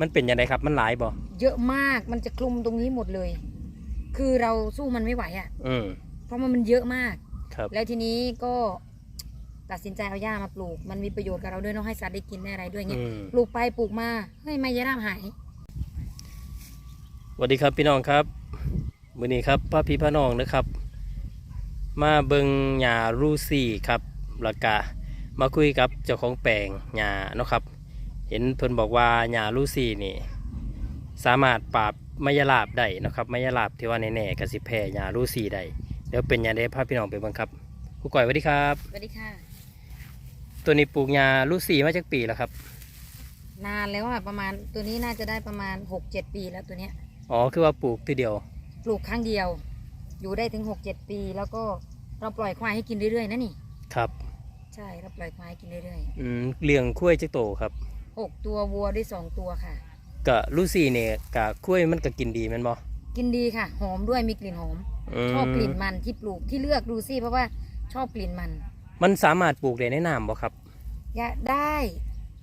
มันเป็นยังไงครับ มันหลายบ่เยอะมากมันจะคลุมตรงนี้หมดเลย คือเราสู้มันไม่ไหวอะ่ะ อืมเพราะมันมันเยอะมาก ครับ แล้วทีนี้ก็ตัดสินใจเอาหญ้ามาปลูก มันมีประโยชน์กับเราด้วยเนาะให้สัตว์ได้กินได้อะไรด้วยเงี้ยอืม ปลูกไปปลูกมาเฮ้ยไมยราบหาย สวัสดีครับพี่น้องครับวันนี้ครับพ่อพี่พ่อน้องนะครับ มาเบิงหญ้ารูซี่ครับแล้วก็มาคุยกับเจ้าของแปลงหญ้าเนาะครับ เห็นเพิ่นบอกว่าหญ้ารูซี่นี่ สามารถปราบไมยลาบได้เนาะครับไมยลาบที่ว่าแน่ๆกับสิแพ้หญ้ารูซี่ได้เดี๋ยวเป็นหญ้าได้พาพี่น้องไปเบิ่งครับครูก่อยสวัสดีครับ สวัสดีค่ะ ตัวนี้ปลูกหญ้ารูซี่มาจากปีแล้วครับ นานแล้วอะประมาณตัวนี้น่าจะได้ประมาณหกเจ็ดปีแล้วตัวเนี้ยอ๋อคือว่าปลูกทีเดียว ปลูกครั้งเดียว อยู่ได้ถึงหกเจ็ดปี แล้วก็เราปล่อยควายให้กินเรื่อยๆนะนี่ ครับ ใช่เราปล่อยควายให้กินเรื่อยอืมเลี้ยงคุ้ยจักโตครับๆ หกตัววัวได้สองตัวค่ะกะรูซี่เนี่ยกะคุ้ยมันก็กินดีแมันบ่ กินดีค่ะ หอมด้วยมีกลิ่นหอมมชอบกลิ่นมันที่ปลูกที่เลือกดูซี่เพราะว่าชอบกลิ่นมันมันสามารถปลูกได้ในน้ำบ่ครับยะได้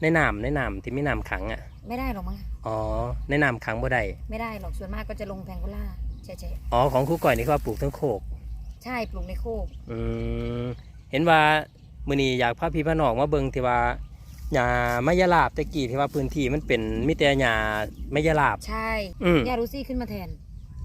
ในน้ำในน้ำที่มีน้ำขังอะ ไม่ได้หรอกมั้งอ๋อ ในน้ำขังบ่ได้ ไม่ได้หรอกส่วนมากก็จะลงแพงโกล่าใช่ใช่อ๋อของครูก่อยนี่เขาว่าปลูกทั้งโคก ใช่ปลูกในโคกอืม เห็นว่ามื้อนี้อยากพาพี่พาน้องมาเบิ่งที่ว่า หญ้ามะยะลาบแตะกี้ที่ว่าพื้นที่มันเป็นมีแต่หญ้ามะยะลาบ ใช่อืม ยารูซี่ขึ้นมาแทน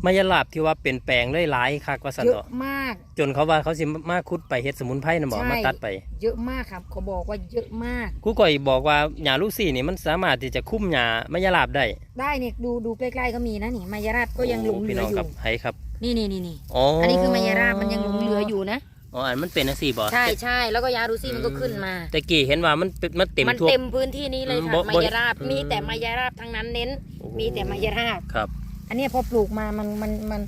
มะยะลาบที่ว่าเป็นแปลงเลยหลายคักว่าซั่นเยเนาะอะมาก จนเขาว่าเขาสิมาขุดไปเฮ็ดสมุนไพรน่ะบ่ใช่ มาตัดไปเยอะมากครับเขาบอกว่าเยอะมากครูก่อยบอกว่าหญ้าลูซี่นี่มันสามารถที่จะคุ้มหญ้ามะยะลาบได้ได้เนี่ยดูดูใกล้ๆก็มีนะนี่มายาราบก็ยังหลงเหลืพี่อน้องอยู่ครับให้ครับ นี่นี่นี่นี่อ๋ออัอันนี้คือมายาราบมันยังหลงเหลืออยู่นะ อ๋ออันมันเป็นจังซี่บ่ใช่ใช่แล้วก็ยารูซี่มันก็ขึ้นมาแต่กี้เห็นว่ามันเป็นมันเต็มมันทั่วเต็มพื้นที่นี้เลยอืมค่ะบ่มาบ่ยาราบอืมมีแต่มายาราบทั้งนั้นเน้น มีแต่มายาราบครับ อันเนี้ยพอปลูกมามันมันมัน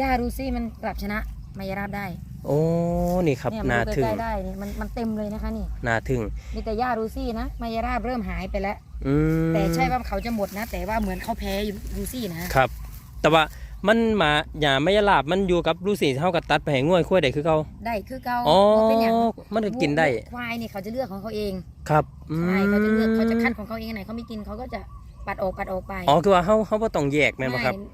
ยารูซี่มันปรับชนะมายาราบได้โอ้นี่ครับเนี่ยมันน่าดูทึ่งใกล้ๆได้นี่มันมันเต็มเลยนะคะนี่น่าทึ่งมีแต่ยารูซี่นะมายาราบเริ่มหายไปแล้วอืมแต่ใช่ว่าเขาจะหมดนะ แต่ว่าเหมือนเขาแพ้อยู่รูซี่นะครับ แต่ว่า มันมาหญ้ามะยะลาบมันอยู่กับลูซี่เฮาก็ตัดไปให้ง่วยค่อยได้คือเก่าได้คือเกาอ๋อบ่เป็นอย่างมันก็กินได้ ควายนี่เขาจะเลือกของเขาเองครับอืมใช่เขาจะเลือกเขาจะคัดของเขาเองไหนเขาไม่กินเขาก็จะปัดออกปัดออกไปอ๋อคือว่าเฮาเฮาบ่ต้องแยกแม่นบ่ครับไม่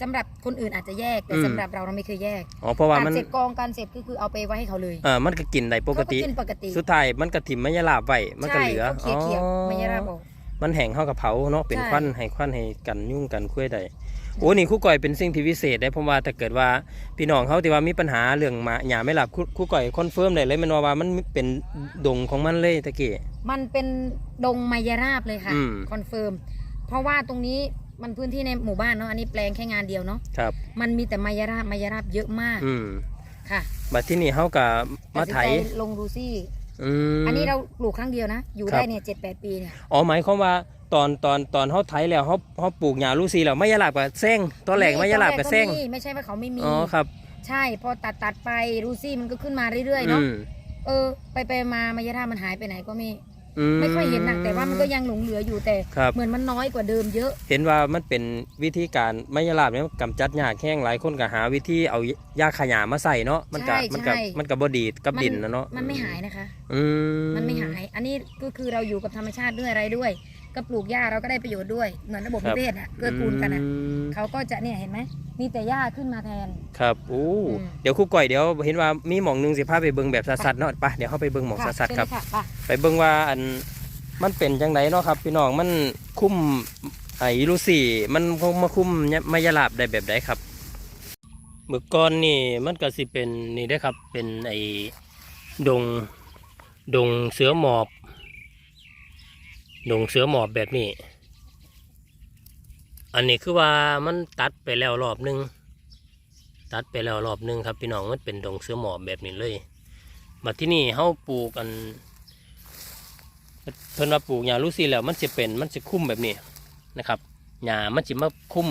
สำหรับคนอื่นอาจจะแยกแต่อืม สำหรับเราเราไม่เคยแยกอ๋อเพราะว่าการมันเสร็จกองการเสร็จก็คือเอาไปไว้ให้เขาเลยเอ่อมันก็กินได้ปกติเขากินปกติสุดท้ายมันก็ถิ่มมะยะลาบไว้มันก็ใช่เหลือเขาเคี่ยวๆไม่ยาราบออก มันแห้งเฮากับเผาเนาะเป็นใช่ ควันให้ควันให้กันยุ่งกันคุยได้ โอ้นี่ครู่ก่อยเป็นสิ่งที่วิเศษได้ผมว่าถ้าเกิดว่าพี่น้องเขาที่ว่ามีปัญหาเรื่องหมาหยาไม่หลับครู่ครู่ก่อยคอนเฟิร์มได้เลยแมันว่าว่ามันเป็นดงของมันเลยตะกี้มันเป็นดงไมยราบเลยค่ะอืม คอนเฟิร์มเพราะว่าตรงนี้มันพื้นที่ในหมู่บ้านเนาะอันนี้แปลงแค่งานเดียวเนาะครับ มันมีแต่ไมยราบไมยราบเยอะมากอืมค่ะบัดที่นี่เฮากับมาไถตัดสินใจลงรูซี่ อืมอันนี้เราปลูกครั้งเดียวนะ อยู่ครับได้เนี่ยเจ็ดแปดปีเนี่ยอ๋อหมายความว่าตอนตอนตอนเฮาไถแล้วเฮาเฮาปลูกหญ้าลูซีแล้วไม่ยะลาบกับแซงตอนแรกไม่ยะลาบกับแซงตอนรกก็มีไม่ใช่ว่าเขาไม่มี อ๋อครับ ใช่พอตัดตัดไปรูซี่มันก็ขึ้นมาเรื่อยๆเนาะ อืม เออ ไปไปมามายาราบมันหายไปไหนก็ไม่อื ไม่ค่อยเห็นนะแต่ว่ามันก็ยังหลงเหลืออยู่แต่ ครับ เหมือนมันน้อยกว่าเดิมเยอะ เห็นว่ามันเป็นวิธีการไม่ยาลาบเนี่ยกำจัดยากแห้งหลายคนก็หาวิธีเอายาขยะมาใส่เนาะมันก็ใช่มันก็ใช่ มันก็บดีดกับดินนะเนาะมันไม่หายนะคะ อืมมันไม่หาย อันนี้ก็คือเราอยู่กับธรรมชาติด้วยอะไรด้วย ก็ปลูกหญ้าเราก็ได้ประโยชน์ด้วยเหมือนระบบนิเวศอะเกื้อกูลกันอะอืมเขาก็จะเนี่ยเห็นไหมมีแต่หญ้าขึ้นมาแทน ครับโอ้อืม เดี๋ยวครู่ก่อยเดี๋ยวเห็นว่ามีหมองหนึงสิพาไปเบิ่งแบบสัดๆเนาะไปเดี๋ยวเข้าไปเบิ่งหมองค่ะสัดๆครับเชิญเลยค่ะไปไปเบิ่งว่าอันมันเป็นจังไดเนาะครับพี่น้องมันคุ้มไอ้ลูซี่มันมาคุ้มไม่ยาลาบได้แบบใดครับเมื่อก่อนนี่มันก็สิเป็นนี่ได้อครับเป็นไอ้ดงดงเสือหมอบ ดงเสือหมอบแบบนี้ อันนี้คือว่ามันตัดไปแล้วรอบหนึง ตัดไปแล้วรอบหนึงครับพี่น้องมันเป็นดงเสือหมอบแบบนี้เลยมาที่นี่เฮาปลูกกันเพิ่นว่าปลูกหญ้าลูซี่แล้วมันจะเป็นมันจะคุ้มแบบนี้นะครับหญ้ามันจะมาคุ้ม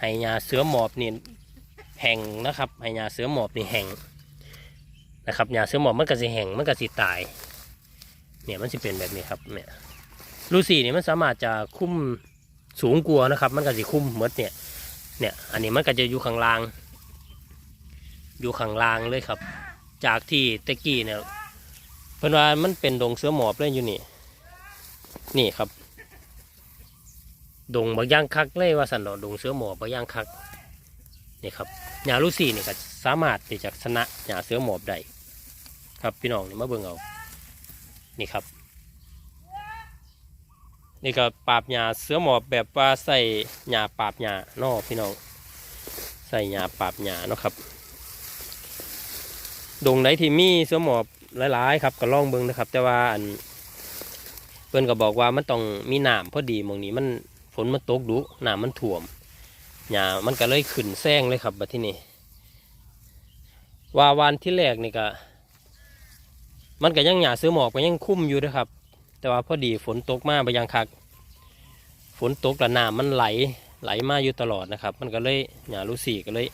ให้หญ้าเสือหมอบนี่แห้งนะครับให้หญ้าเสือหมอบนี่แห้งนะครับหญ้าเสือหมอบมันก็สิแห้งมันก็สิตายเนี่ยมันจะเป็นแบบนี้ครับเนี่ย ลูซี่นี่มันสามารถจะคุ้มสูงกว่านะครับ มันก็สิคุ้มหมดเนี่ยเนี่ย อันนี้มันก็จะอยู่ข้างล่าง อยู่ข้างล่างเลยครับ จากที่ตะกี้เนี่ยเพิ่นว่ามันเป็นดงเสือหมอบเลยอยู่นี่ นี่ครับ ดงบางย่างคักเลยว่าสันดอดงเสือหมอบบางย่างคักนี่ครับหญ้าลูซี่นี่ก็สามารถที่จะชนะหญ้าเสือหมอบได้ครับพี่น้องนี่มาเบิ่งเอานี่ครับ นี่ก็ปราบหญ้าเสือหมอบแบบว่าใส่หญ้าปราบหญ้านอพี่น้องใส่หญ้าปราบหญ้าเนาะครับดงไหนที่มีเสือหมอบหลายๆครับก็ลองเบิ่งนะครับ แต่ว่าอันเพิ่อนก็บอกว่ามันต้องมีน้ำพอดีมองนี้มันฝนมันตกดุน้ำมันท่วมหญ้ามันก็เลยขึ้นแซงเลยครับบัดที่นี่ว่าวันที่แรกนี่ก็มันก็ยังหญ้าเสือหมอบก็ยังคุ้มอยู่นะครับ แต่ว่าพอดีฝนตกมาไปยังคัก ฝนตกแล้วน้ำมันไหลไหลมาอยู่ตลอดนะครับ มันก็เลยหญ้าลูซี่ก็เลย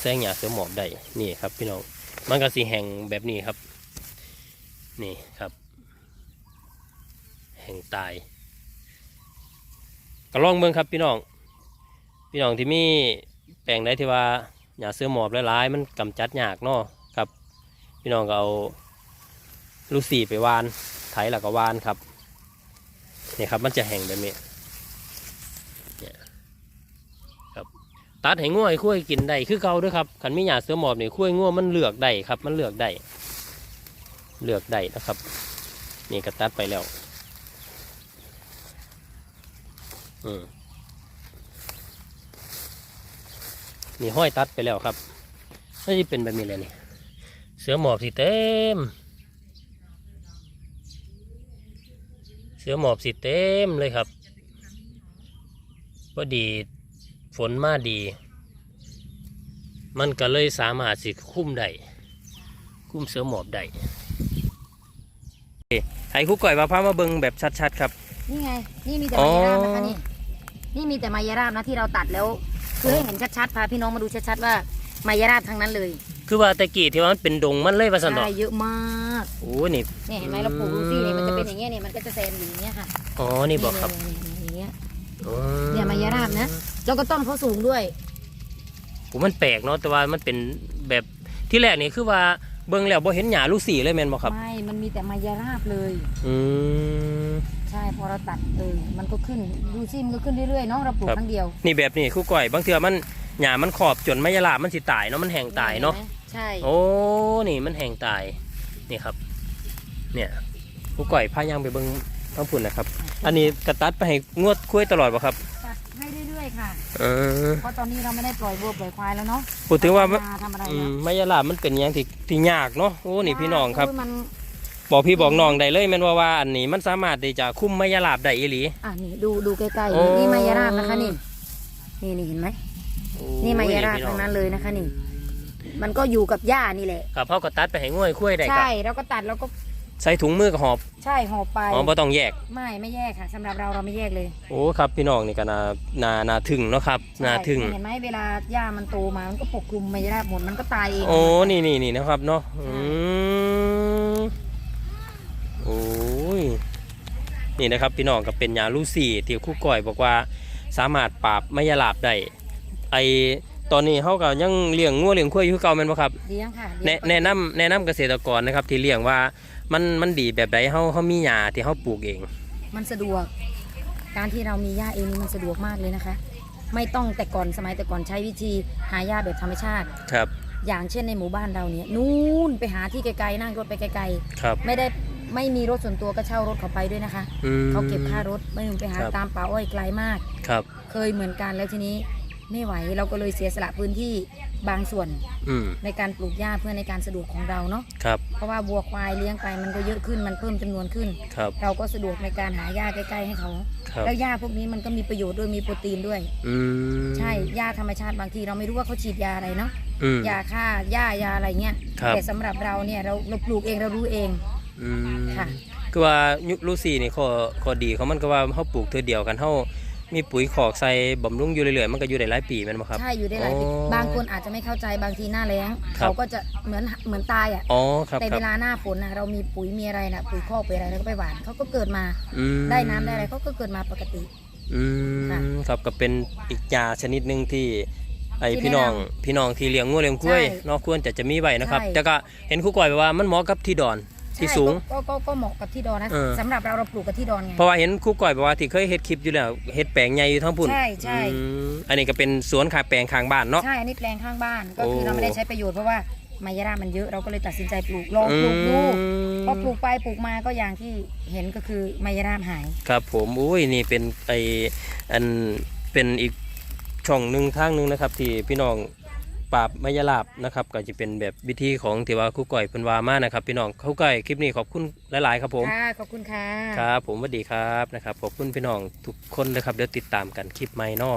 แซงหญ้าเสือหมอบได้นี่ครับ พี่น้องมันก็สีแห่งแบบนี้ครับ นี่ครับ แห่งตายก็ลองเบิ่งครับพี่น้อง พี่น้องที่มีแปลงใดที่ว่าหญ้าเสือหมอบหลายๆมันกำจัดยากเนาะครับ พี่น้องก็เอาลูกสีไปวาน ถแล้วก็วานครับนี่ครับ มันจะแห่งแบบนี้เนี่ยครับตัดให้ง่วยคุ้ยกินได้คือเก่าด้วยครับขันมีหยาเสือหมอบนี่คุ้ยง่วมันเลือกได้ครับ มันเลือกได้เลือกได้นะครับ นี่ก็ตัดไปแล้วอืมนี่ห้อยตัดไปแล้วครับนี่เป็นแบบนี้เลยนี่เสือหมอบสิเต็ม สือหมอบสิเต็มเลยครับพอดีฝนมาดี มันก็เลยสามารถสิคุ้มได้คุ้มเสือหมอบได้โอเคให้ครู่ก่อยมาพามาเบิ่งแบบชัดๆครับ นี่ไง นี่มีแต่มายราบนะคะนี่ นี่มีแต่มายราบนะที่เราตัดแล้ว คือให้เห็นชัดๆ พาพี่น้องมาดูชัดๆว่า มายราบทั้งนั้นเลยคือว่าแตะกี้ที่ว่ามันเป็นดงมันเลยว่าสันดอกใช่เยอะมากโอ้นี่เนี่ยเห็นไหมเราปลูกดูสิเนี่ยมันจะเป็นอย่างเงี้ยเนี่ยมันก็จะแซมอยู่อย่างเงี้ยค่ะอ๋อนี่บอกครับเนี่ยเนี่ยเนี่ยอย่างเงี้ยอ๋อเนี่ยมายราบนะแล้วก็ต้นเขาสูงด้วยผมมันแปลกเนาะแต่ว่ามันเป็นแบบที่แรกนี่คือว่าเบิ่งแล้วบ่เห็นหญ้าลูกสีเลยแม่นบ่ครับไม่มันมีแต่มายราบเลยอืมใช่พอเราตัดเออมันก็ขึ้นดูสิมันก็ขึ้นเรื่อยๆเนาะเราปลูกครับครั้งเดียว นี่แบบนี้ครู่ก่อยบางเทื่อมัน หญ้ามันขอบจนไม่ยลาบมันสิตายเนาะมันแห้งตายเนาะห็ไหมใช่โอ้นี่มันแห้งตายนี่ครับ เนี่ยผู้ก่อยพาย่างไปเบิ้งทั้งพุ่นนะครับ อันนี้กระตัดไปให้งวดคุ้ยตลอดป่ะครับตัดให้เรื่อยๆค่ะเออเพราะตอนนี้เราไม่ได้ปล่อยวัวปล่อยควายแล้วเนาะพูดถึงว่าทำนาทำอะไรอืแล้มวไม่ยลาบมันเป็นอย่างที่ที่ยากเนาะโอ้นี่พี่น้องครับโยมันบอกพี่บอกน้องได้เลยแม่นว่าว่าอันนี้มันสามารถที่จะคุ้มไม่ยลาบได้อีหลีอะนี่ดูดูใกล้โอ้ๆนี่มายราบนะคะนี่นี่นี่เห็นไหมโอ้ นี่มายราบพี่ทั้งนั้นเลยนะคะนี่ มันก็อยู่กับหญ้านี่แหละครับเขาก็ตัดไปให้งวยคุ้ยได้ครัใช่บเราก็ตัดแล้วก็ใส่ถุงมือกับหอบใช่ห่อไปอ๋อบ่ต้องแยก ไม่ไม่แยกค่ะสำหรับเราเราไม่แยกเลย โอ้ครับพี่น้องนี่ก็น่าน่าน่าถึงเนาะครับน่าถึงใช่เห็นไหมเวลาหญ้ามันโตมามันก็ปกคลุมมายราบหมดมันก็ตายเองโอ้นี่นี่นี่นะครับเนาะอืมโอ้ยนี่นะครับพี่น้องก็เป็นยาลูซี่ที่ครู่ก่อยบอกว่าสามารถปราบไม่ยาลาบได้ไอตอนนี้เขาก็ยังเลี้ยงงัวเลี้ยงควายอยู่คือเก่าแม่นบ่ครับ เลี้ยงค่ะแนะเลี้ยงแนะนำแนะนำเกษตรกรนะครับที่เลี้ยงว่ามันมันดีแบบใดเฮาเฮามีหญ้าที่เฮาปลูกเอง มันสะดวก การที่เรามีหญ้าเองนี่มันสะดวกมากเลยนะคะ ไม่ต้องแต่ก่อนสมัยแต่ก่อนใช้วิธีหาหญ้าแบบธรรมชาติ ครับ อย่างเช่นในหมู่บ้านเราเนี่ยนู่นไปหาที่ไกลๆนั่งรถไปไกลครับ ๆ ไม่ได้ไม่มีรถส่วนตัวก็เช่ารถเขาไปด้วยนะคะ อืม เขาเก็บค่ารถไม่ต้องไปหาครับ ตามป่าอ้อยไกลมาก ครับ เคยเหมือนกันแล้วทีนี้ ไม่ไหวเราก็เลยเสียสละพื้นที่บางส่วนอืมในการปลูกหญ้าเพื่อในการสะดวกของเราเนาะครับเพราะว่าวัวควายเลี้ยงไปมันก็เยอะขึ้นมันเพิ่มจำนวนขึ้น ครับ เราก็สะดวกในการหาหญ้าใกล้ๆให้เขา ครับ แล้วหญ้าพวกนี้มันก็มีประโยชน์ด้วยมีโปรตีนด้วย อืมใช่หญ้าธรรมชาติบางทีเราไม่รู้ว่าเขาฉีดยาอะไรเนาะอืม ยาฆ่าหญ้ายาอะไรเงี้ยครับ แต่สำหรับเราเนี่ยเราเราปลูกเองเรารู้เอง อืมค่ะ คือว่ายุลูซี่นี่ข้อข้อดีของมันก็ว่าเฮาปลูกเทื่อเดียวกันเฮา มีปุ๋ยขอกใส่บำรุงอยู่เรื่อยๆมันก็อยู่ได้หลายปีแม่นบ่ครับ ใช่อยู่ได้หลายปีอ๋อ บางคนอาจจะไม่เข้าใจบางทีหน้าแล้งครับเขาก็จะเหมือนเหมือนตายอะอ๋อครับแต่ครัเวบลาหน้าฝนนะเรามีปุ๋ยมีอะไรนะปุ๋ยคอกปุ๋ยอะไรแล้วก็ไปหว่านเขาก็เกิดมาอืมได้น้ำได้อะไรเขาก็เกิดมาปกติ อืมค่ะครับก็เป็นอีกยาชนิดหนึ่งที่ไอที่พี่น้องแนะนพี่น้องที่เลี้ยงงัวเลี้ยงกล้วยใช่เนาะควรจะจะมีไว้นะครับใช่แต่ก็เห็นครูก่อยบอกว่ามันเหมาะกับที่ดอน ที่ใช่สูงก็ก็ก็ก็เหมาะกับที่ดอนนะเออ สำหรับเราเราปลูกกับที่ดอนไง เพราะว่าเห็นครูก่อยบอกว่าที่เคยเฮ็ดคลิปอยู่แล้วเฮ็ดแปลงใหญ่อยู่ทั้งพุ่นใช่ใช่ อืมอันนี้ก็เป็นสวนขาแปลงข้างบ้านเนาะ ใช่อันนี้แปลงข้างบ้านก็คือโอ้ เราไม่ได้ใช้ประโยชน์เพราะว่าไมยรามันเยอะเราก็เลยตัดสินใจปลูกลองปลูกดูพอปลูกไปปลูกมาก็อย่างที่เห็นก็คือไมยราหาย ครับผมอุ้ยนี่เป็นไออันเป็นอีกช่องหนึ่งทางหนึ่งนะครับ ที่พี่น้อง ปราบมายาลาบนะครับก็จะเป็นแบบวิธีของที่ว่าครูก่อยเพิ่นว่ามานะครับ พี่น้องครูก่อยคลิปนี้ขอบคุณหลายๆครับผม ค่ะ ขอบคุณค่ะ ครับผมสวัสดีครับนะครับขอบคุณพี่น้องทุกคนนะครับเดี๋ยวติดตามกันคลิปใหม่เนอ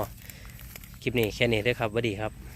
คลิปนี้แค่นี้เด้อครับสวัสดีครับ